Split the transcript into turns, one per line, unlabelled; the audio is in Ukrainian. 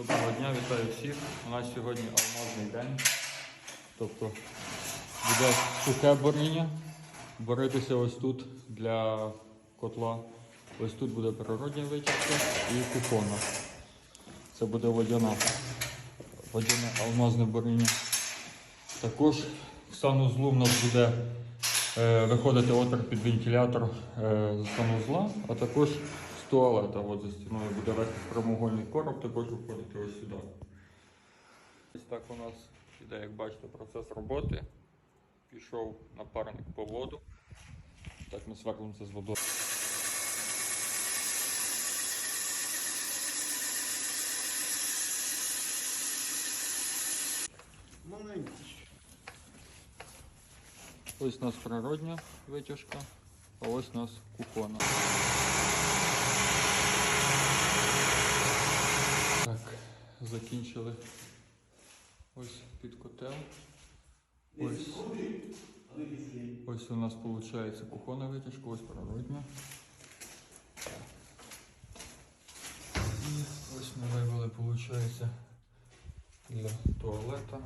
Доброго дня, вітаю всіх. У нас сьогодні алмазний день. Тобто буде сухе боріння. Боритися ось тут для котла. Ось тут буде природня витяжка і кухонна. Це буде водяна. Водяне алмазне боріння. Також в санузлу в нас буде е, виходити отвір під вентилятор е, санузла, а також туалета. От за стіною буде вести прямоугольний короб, також виходити ось сюди. Ось так у нас іде, як бачите, процес роботи. Пішов напарник по воду. Так ми сверлимося з водою.
Маленький.
Ось у нас природня витяжка, а ось у нас кухона. Так, закінчили ось під котел. Ось, ось у нас виходить кухонна витяжка, ось природня. І ось ми вивели, виходить, для туалета.